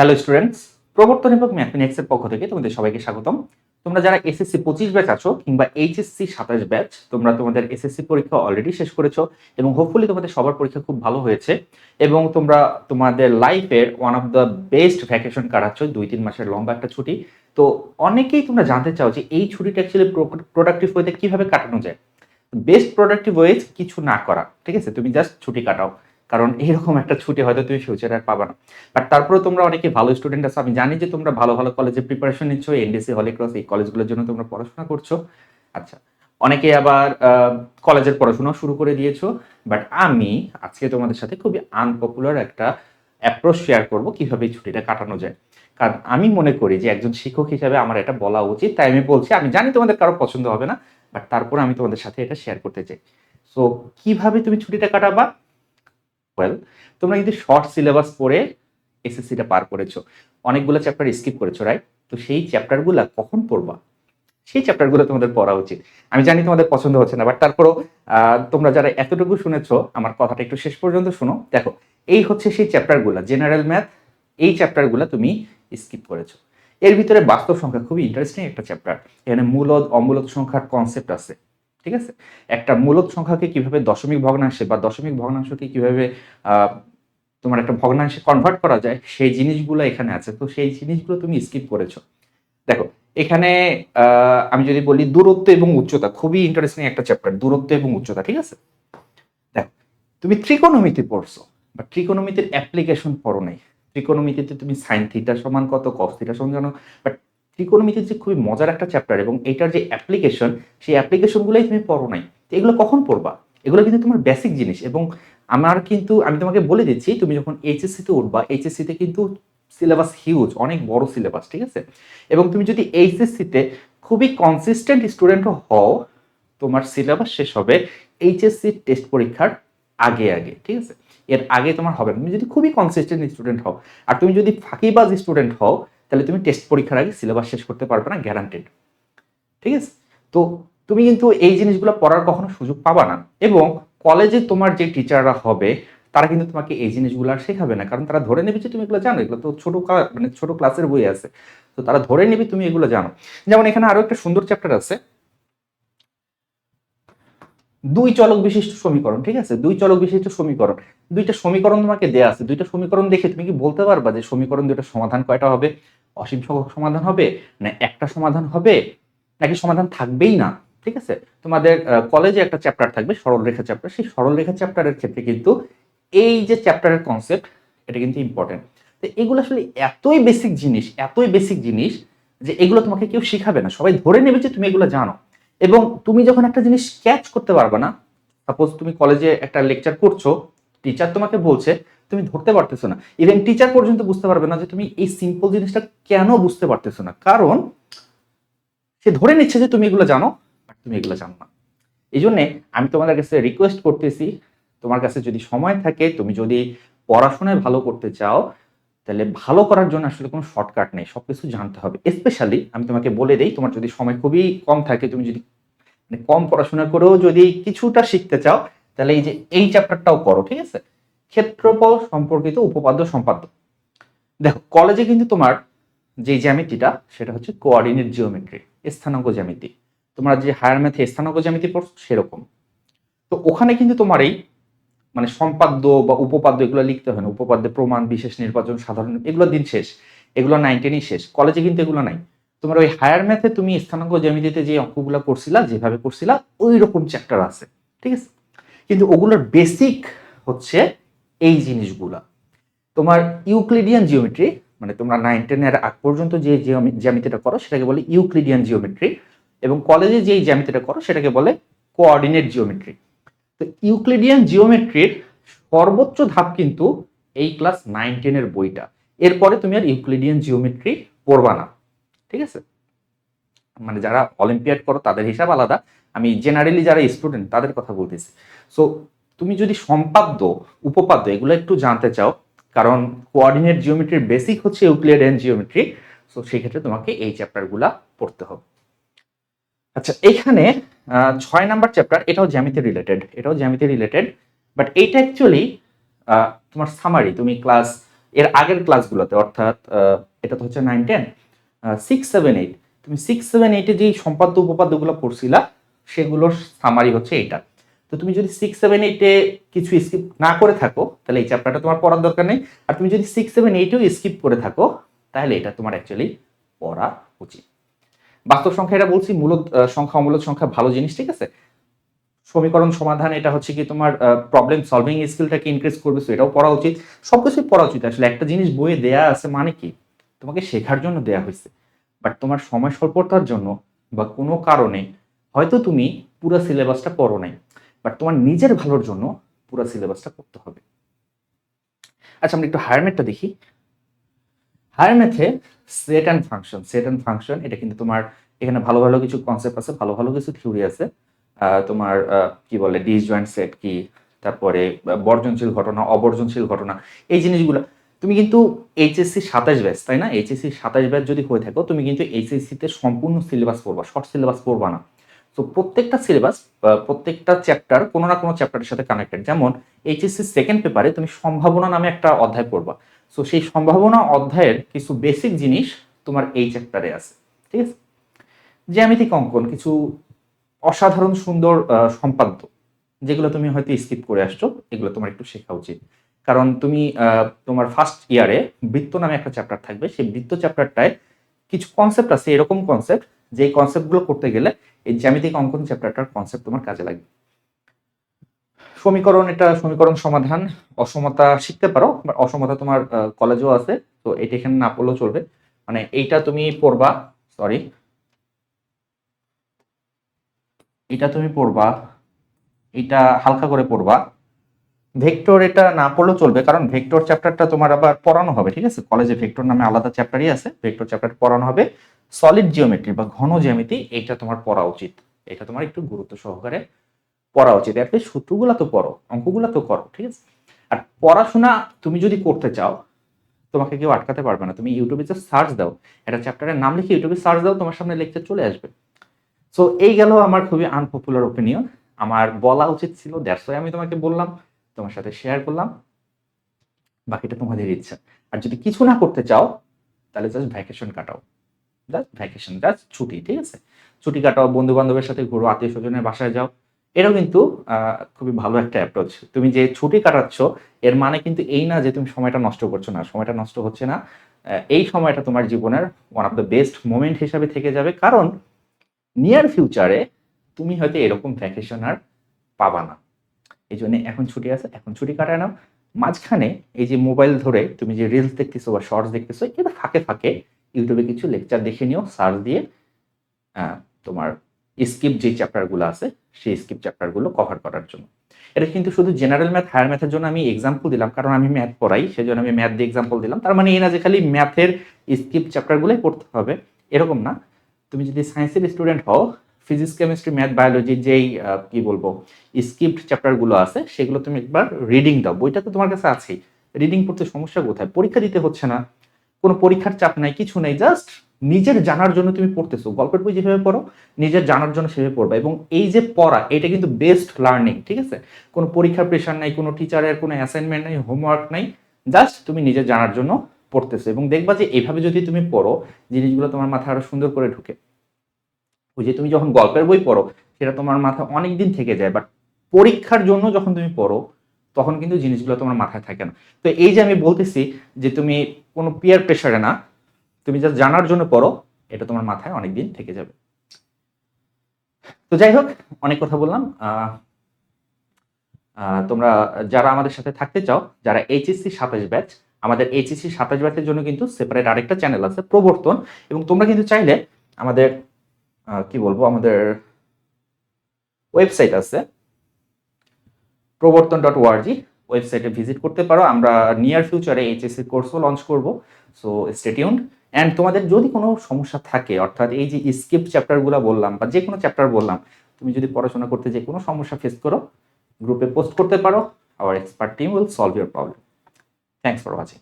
Hello students প্রবর্তন এবং ম্যাথমেটিক্সের পক্ষ থেকে তোমাদের সবাইকে স্বাগতম। তোমরা যারা এসএসসি পঁচিশ ব্যাচ আছো কিংবা এইচএসসি সাতাশ ব্যাচ তোমরা তোমাদের এসএসসি পরীক্ষা অলরেডি শেষ করেছ এবং হোপফুলি তোমাদের সবার পরীক্ষা খুব ভালো হয়েছে এবং তোমরা তোমাদের লাইফের one of the best vacation কাটাচ্ছ। দুই, তিন মাসের লম্বা একটা ছুটি। তো অনেকেই তোমরা জানতে চাও যে এই ছুটিটা অ্যাকচুয়ালি প্রোডাক্টিভ ওয়েতে কীভাবে কাটানো যায়। বেস্ট প্রোডাক্টিভ ওয়েজ কিছু না করা, ঠিক আছে? তুমি জাস্ট ছুটি কাটাও। কারণ এরকম একটা ছুটি হয়তো তুমি ফিউচারে আর পাবা না। বাট তারপরে তোমরা অনেকে ভালো স্টুডেন্ট আছো। আমি জানি যে তোমরা ভালো ভালো কলেজে প্রিপারেশন নিচ্ছ এনডিসি হলিক্রস এই কলেজগুলোর জন্য তোমরা পড়াশোনা করছ। আচ্ছা অনেকে আবার কলেজের পড়াশোনাও শুরু করে দিয়েছ। বাট আমি আজকে তোমাদের সাথে খুবই আনপপুলার একটা অ্যাপ্রোচ শেয়ার করব, কীভাবে এই ছুটিটা কাটানো যায়। কারণ আমি মনে করি যে একজন শিক্ষক হিসাবে আমার এটা বলা উচিত। তাই আমি বলছি, আমি জানি তোমাদের কারও পছন্দ হবে না বাট তারপর আমি তোমাদের সাথে এটা শেয়ার করতে চাই। সো কীভাবে তুমি ছুটিটা কাটাবা? ওয়েল তোমরা কিন্তু শর্ট সিলেবাস পড়ে এসএসসিটা পার করেছ। অনেকগুলো চ্যাপ্টার স্কিপ করেছ রাইট তো সেই চ্যাপ্টারগুলো কখন পড়বা? সেই চ্যাপ্টারগুলো তোমাদের পড়া উচিত। আমি জানি তোমাদের পছন্দ হচ্ছে না বাট তারপরও তোমরা যারা এতটুকু শুনেছো, আমার কথাটা একটু শেষ পর্যন্ত শোনো। দেখো, এই হচ্ছে সেই চ্যাপ্টারগুলো জেনারেল ম্যাথ এই চ্যাপ্টারগুলো তুমি স্কিপ করেছ। এর ভিতরে বাস্তব সংখ্যা খুবই ইন্টারেস্টিং একটা চ্যাপ্টার এখানে মূলদ, অমূলদ সংখ্যার কনসেপ্ট আছে। ঠিক আছে? একটা মূলদ সংখ্যাকে কীভাবে দশমিক ভগ্নাংশে বা দশমিক ভগ্নাংশকে কীভাবে তোমার একটা ভগ্নাংশে কনভার্ট করা যায়, সেই জিনিসগুলো এখানে আছে। তো সেই জিনিসগুলো তুমি স্কিপ করেছ। দেখো, এখানে আমি যদি বলি দূরত্ব এবং উচ্চতা, খুবই ইন্টারেস্টিং একটা চ্যাপ্টার দূরত্ব এবং উচ্চতা, ঠিক আছে? দেখো, তুমি ত্রিকোণমিতি পড়ছো বা ত্রিকোণমিতির অ্যাপ্লিকেশন পড়ো নাই। ত্রিকোণমিতিতে তুমি সাইন থিটা সমান কত কস থিটা সমান জানো বাট ত্রিকোণমিতি যে খুবই মজার একটা চ্যাপ্টার এবং এটার যে অ্যাপ্লিকেশন সেই অ্যাপ্লিকেশনগুলোই তুমি পড়ো নাই। তো এগুলো কখন পড়বা? এগুলো কিন্তু তোমার বেসিক জিনিস এবং আমার কিন্তু, আমি তোমাকে বলে দিচ্ছি, তুমি যখন এইচএসসিতে উঠবা এইচএসসিতে কিন্তু সিলেবাস হিউজ অনেক বড় সিলেবাস ঠিক আছে? এবং তুমি যদি এইচএসসিতে খুবই কনসিস্টেন্ট স্টুডেন্টও হও, তোমার সিলেবাস শেষ হবে এইচএসসি টেস্ট পরীক্ষার আগে আগে, ঠিক আছে? এর আগে তোমার হবে তুমি যদি খুবই কনসিস্টেন্ট স্টুডেন্ট হও, আর তুমি যদি ফাঁকিবাজ স্টুডেন্ট হও তাহলে তুমি টেস্ট পরীক্ষার আগে সিলেবাস শেষ করতে পারবে না গ্যারান্টেড ঠিক আছে? তো তুমি কিন্তু এই জিনিসগুলো পড়ার কখনো সুযোগ পাবা না এবং কলেজে তোমার যে টিচাররা হবে, তারা কিন্তু তোমাকে এই জিনিসগুলো আর শেখাবে না। কারণ তারা ধরে নেবে যে তুমি এগুলো জানো, এগুলো তো ছোট মানে ছোট ক্লাসের বই আছে। তো তারা ধরে নেবে তুমি এগুলো জানো। যেমন এখানে আরও একটা সুন্দর চ্যাপ্টার আছে। দুই চলক বিশিষ্ট সমীকরণ, ঠিক আছে? দুই চলক বিশিষ্ট সমীকরণ। দুইটা সমীকরণ তোমাকে দেয়া আছে। দুইটা সমীকরণ দেখে তুমি কি বলতে পারবা যে সমীকরণ দুইটা সমাধান কয়টা হবে? অসীম সংখ্যক সমাধান হবে? না একটা সমাধান হবে? নাকি সমাধান থাকবেই না? ঠিক আছে? তোমাদের কলেজে একটা চ্যাপ্টার থাকবে, সরলরেখা চ্যাপ্টার সেই সরলরেখা চ্যাপ্টারের ক্ষেত্রে কিন্তু এই যে চ্যাপ্টারের কনসেপ্ট এটা কিন্তু ইম্পর্টেন্ট তো এগুলো আসলে এতই বেসিক জিনিস, এতই বেসিক জিনিস যে এগুলো তোমাকে কেউ শিখাবে না। সবাই ধরে নেবে যে তুমি এগুলো জানো। এবং তুমি যখন একটা জিনিস ক্যাচ করতে পারবে না সাপোজ তুমি কলেজে একটা লেকচার করছ টিচার তোমাকে বলছে তুমি ধরতে পারতেছো না। ইভেন টিচার পর্যন্ত বুঝতে পারবে না যে তুমি এই সিম্পল জিনিসটা কেন বুঝতে পারতেছো না। কারণ সে ধরে নিচ্ছে যে তুমি এগুলো জানো বাট তুমি এগুলো জানো না। এই জন্যে আমি তোমাদের কাছে রিকোয়েস্ট করতেছি, তোমার কাছে যদি সময় থাকে, তুমি যদি পড়াশোনায় ভালো করতে চাও, তাহলে ভালো করার জন্য আসলে কোনো শর্টকাট নেই, সবকিছু জানতে হবে। স্পেশালি আমি তোমাকে বলে দিই, তোমার যদি সময় খুবই কম থাকে, তুমি যদি মানে কম পড়াশোনা করেও যদি কিছুটা শিখতে চাও, তাহলে এই যে এই চ্যাপ্টারটাও করো ঠিক আছে? ক্ষেত্রফল সম্পর্কিত উপপাদ্য সম্পাদ্য। দেখো কলেজে কিন্তু তোমার যে জ্যামিতিটা সেটা হচ্ছে কোঅর্ডিনেট জিওমেট্রি স্থানাঙ্ক জ্যামিতি। তোমরা যে হায়ার ম্যাথে স্থানাঙ্ক জ্যামিতি পড়ছো, সেরকম। তো ওখানে কিন্তু তোমার এই মানে সম্পাদ্য বা উপপাদ্য এগুলো লিখতে হয় না। উপপাদ্যে প্রমাণ, বিশেষ নির্বাচন, সাধারণ, এগুলো দিন শেষ। এগুলো নাইন টেনই শেষ। কলেজে কিন্তু এগুলো নাই। তোমার ওই হায়ার ম্যাথে তুমি স্থানাঙ্ক জ্যামিতিতে যে অঙ্কগুলো করছিলা, যেভাবে করছিলা ওই রকম চ্যাপ্টার আছে। ঠিক আছে? কিন্তু ওগুলোর বেসিক হচ্ছে এই জিনিসগুলা। তোমার ইউক্লিডিয়ান জিওমেট্রি মানে তোমরা নাইন টেনের আগ পর্যন্ত যে জ্যামিতিটা করো, সেটাকে বলে ইউক্লিডিয়ান জিওমেট্রি এবং কলেজে যেই জ্যামিতিটা করো, সেটাকে বলে কোঅর্ডিনেট জিওমেট্রি তো ইউক্লিডিয়ান জিওমেট্রির সর্বোচ্চ ধাপ কিন্তু এই ক্লাস নাইন টেনের বইটা। এরপরে তুমি আর ইউক্লিডিয়ান জিওমেট্রি পড়বা না। ঠিক আছে? মানে যারা অলিম্পিয়াড করো, তাদের হিসাব আলাদা। আমি জেনারেলি যারা স্টুডেন্ট তাদের কথা বলতেছি। সো তুমি যদি সম্পাদ্য, উপপাদ্য, এগুলো একটু জানতে চাও, কারণ কোঅর্ডিনেট জিওমেট্রির বেসিক হচ্ছে ইউক্লিডিয়ান জিওমেট্রি সো সেই ক্ষেত্রে তোমাকে এই চ্যাপ্টারগুলা পড়তে হবে। আচ্ছা এখানে ছয় নাম্বার চ্যাপ্টার এটাও জ্যামিতি রিলেটেড এটাও জ্যামিতি রিলেটেড বাট এইটা অ্যাকচুয়ালি তোমার সামারি তুমি ক্লাস এর আগের ক্লাসগুলোতে অর্থাৎ এটা তো হচ্ছে nine ten six seven eight তুমি সিক্স সেভেন এইটে যেই সম্পাদ্য উপপাদ্যগুলো পড়ছিলা, সেগুলোর সামারি হচ্ছে এটা তো তুমি যদি সিক্স সেভেন এইটে কিছু স্কিপ না করে থাকো, তাহলে এই চ্যাপ্টারটা তোমার পড়ার দরকার নেই। আর তুমি যদি সিক্স সেভেন এইটেও স্কিপ করে থাকো, তাহলে এটা তোমার অ্যাকচুয়ালি পড়া উচিত। বাস্তব সংখ্যা এটা বলছি, মূলত সংখ্যা, অমূলত সংখ্যা ভালো জিনিস, ঠিক আছে? সমীকরণ সমাধান, এটা হচ্ছে কি তোমার প্রবলেম সলভিং স্কিলটাকে ইনক্রিজ করবে, so এটাও পড়া উচিত। সবকিছুই পড়া উচিত, আসলে একটা জিনিস বইয়ে দেয়া আছে মানে কি? তোমাকে শেখার জন্য দেয়া হয়েছে। বাট তোমার সময় স্বল্পতার জন্য বা কোনো কারণে হয়তো তুমি পুরো সিলেবাসটা পড়ো নাই। বাট তোমার নিজের ভালোর জন্য পুরো সিলেবাসটা করতে হবে। আচ্ছা আমরা একটু হায়ার ম্যাথটা দেখি। হায়ার ম্যাথে set and function set and function এটা কিন্তু তোমার এখানে ভালো ভালো কিছু কনসেপ্ট আছে, ভালো ভালো কিছু থিওরি আছে। তোমার কি বলে ডিসজয়েন্ট সেট কি, তারপরে বর্জনশীল ঘটনা, অবর্জনশীল ঘটনা, এই জিনিসগুলো। তুমি কিন্তু এইচএসসি সাতাশ ব্যাচ তাই না? এইচএসসি সাতাশ ব্যাচ যদি হয়ে থাকো, তুমি কিন্তু এইচএসসিতে সম্পূর্ণ সিলেবাস পড়বা শর্ট সিলেবাস পড়বা না। তো প্রত্যেকটা সিলেবাস প্রত্যেকটা চ্যাপ্টার কোনো না কোনো চ্যাপ্টারের সাথে কানেক্টেড যেমন এইচএসসি সেকেন্ড পেপারে তুমি সম্ভাবনা নামে একটা অধ্যায় পড়বা। সো সেই সম্ভাবনা অধ্যায়ের কিছু বেসিক জিনিস তোমার এই চ্যাপ্টারে আছে। ঠিক আছে? জ্যামিতিক অঙ্কন, কিছু অসাধারণ সুন্দর সম্পাদ্য, যেগুলো তুমি হয়তো স্কিপ করে আসছো, এগুলো তোমার একটু শেখা উচিত। কারণ তুমি তোমার ফার্স্ট ইয়ারে বৃত্ত নামে একটা চ্যাপ্টার থাকবে। সেই বৃত্ত চ্যাপ্টারটায় কিছু কনসেপ্ট আছে, এরকম কনসেপ্ট যে কনসেপ্টগুলো করতে গেলে এই জ্যামিতিক অঙ্কন চ্যাপ্টারটার কনসেপ্ট তোমার কাজে লাগবে। সমীকরণ, এটা সমীকরণ সমাধান, অসমতা শিখতে পারো অসমতা তোমার কলেজেও আছে, তো এটা এখানে না পড়লেও চলবে। মানে এইটা তুমি পড়বা সরি এটা তুমি পড়বা, এটা হালকা করে পড়বা। ভেক্টর এটা না পড়লেও চলবে, কারণ ভেক্টর চ্যাপ্টারটা তোমার আবার পড়ানো হবে, ঠিক আছে? কলেজে ভেক্টর নামে আলাদা চ্যাপ্টারই আছে, ভেক্টর চ্যাপ্টার পড়ানো হবে। সলিড জিওমেট্রি বা ঘন জ্যামিতি এটা তোমার পড়া উচিত। এটা তোমার একটু গুরুত্ব সহকারে পড়া উচিত। অ্যাটলিস্ট সূত্রগুলো তো পড়ো, অঙ্কগুলো তো করো, ঠিক আছে? আর পড়াশোনা তুমি যদি করতে চাও, তোমাকে কেউ আটকাতে পারবে না। তুমি ইউটিউবে যে সার্চ দাও। একটা চ্যাপ্টারের নাম লিখে ইউটিউবে সার্চ দাও, তোমার সামনে লেকচার চলে আসবে। সো এই গেল আমার খুবই আনপপুলার ওপিনিয়ন আমার বলা উচিত ছিল দ্যাটস আমি তোমাকে বললাম, তোমার সাথে শেয়ার করলাম। বাকিটা তোমাদের ইচ্ছা। আর যদি কিছু না করতে চাও, তাহলে জাস্ট ভ্যাকেশন কাটাও। ভ্যাকেশন জাস্ট ছুটি, ঠিক আছে? ছুটি কাটাও বন্ধু বান্ধবের সাথে ঘুরো আত্মীয় স্বজনের বাসায় যাও। এটাও কিন্তু খুবই ভালো একটা অ্যাপ্রোচ তুমি যে ছুটি কাটাচ্ছ, এর মানে কিন্তু এই না যে তুমি সময়টা নষ্ট করছ না। সময়টা নষ্ট হচ্ছে না। এই সময়টা তোমার জীবনের one of the best moment হিসাবে থেকে যাবে। কারণ নিয়ার ফিউচারে তুমি হয়তো এরকম ভ্যাকেশন আর পাবা না। এই জন্য এখন ছুটি আছে, এখন ছুটি কাটায় নাও। মাঝখানে এই যে মোবাইল ধরে তুমি যে রিলস দেখতেছো বা শর্টস দেখতেছো, এটা ফাঁকে ফাঁকে ইউটিউবে কিছু লেকচার দেখে নিও সার্চ দিয়ে তোমার স্কিপ যে চ্যাপ্টারগুলো আছে, সেই স্কিপ চ্যাপ্টারগুলো কভার করার জন্য। এটা কিন্তু শুধু জেনারেল ম্যাথ হায়ার ম্যাথের জন্য আমি এক্সাম্পল দিলাম, কারণ আমি ম্যাথ পড়াই সেই জন্য আমি ম্যাথ দিয়ে এক্সাম্পল দিলাম। তার মানে এই না যে খালি ম্যাথের স্কিপ চ্যাপ্টারগুলোই পড়তে হবে, এরকম না। তুমি যদি সায়েন্সের স্টুডেন্ট হও ফিজিক্স কেমিস্ট্রি ম্যাথ বায়োলজি যেই কি বলব স্কিপ্ট চ্যাপ্টারগুলো আছে, সেগুলো তুমি একবার রিডিং দাও। বইটা তো তোমার কাছে আছেই। রিডিং পড়তে সমস্যা কোথায়? পরীক্ষা দিতে হচ্ছে না। কোনো পরীক্ষার চাপ নাই, কিছু নেই জাস্ট নিজের জানার জন্য তুমি পড়তেছো। গল্পের বই যেভাবে পড়ো, নিজের জানার জন্য সেভাবে পড়বা। এবং এই যে পড়া, এটা কিন্তু বেস্ট লার্নিং ঠিক আছে? কোনো পরীক্ষার প্রেশার নাই, কোনো টিচারের কোনো অ্যাসাইনমেন্ট নাই হোমওয়ার্ক নাই জাস্ট তুমি নিজের জানার জন্য পড়তেছো। এবং দেখবা যে এইভাবে যদি তুমি পড়ো, জিনিসগুলো তোমার মাথায় আরও সুন্দর করে ঢুকে। ওই যে তুমি যখন গল্পের বই পড়ো, সেটা তোমার মাথায় অনেক দিন থেকে যায় বাট পরীক্ষার জন্য যখন তুমি পড়ো তখন কিন্তু জিনিসগুলো তোমার মাথায় থাকে না। তো এই যে আমি বলতেছি যে তুমি কোনো পিয়ার প্রেশারে না, তুমি যা জানার জন্য পড়ো, এটা তোমার মাথায় অনেক দিন থেকে যাবে। তো যাই হোক, অনেক কথা বললাম। তোমরা যারা আমাদের সাথে থাকতে চাও, যারা এইচএসসি সাতাশ ব্যাচ আমাদের এইচএসসি সাতাশ ব্যাচের জন্য কিন্তু সেপারেট আরেকটা চ্যানেল আছে, প্রবর্তন। এবং তোমরা কিন্তু চাইলে আমাদের কি বলব, আমাদের ওয়েবসাইট আছে। প্রবর্তন ডট ওআরজি ওয়েবসাইটে ভিজিট করতে পারো। আমরা নিয়ার ফিউচারে এইচএসসি কোর্সও লঞ্চ করব। সো স্টেটিউন্ড অ্যান্ড তোমাদের যদি কোনো সমস্যা থাকে, অর্থাৎ এই যে স্কিপ চ্যাপ্টারগুলো বললাম বা যে কোনো চ্যাপ্টার বললাম, তুমি যদি পড়াশোনা করতে যে কোনো সমস্যা ফেস করো গ্রুপে পোস্ট করতে পারো our expert team will solve your problem thanks for watching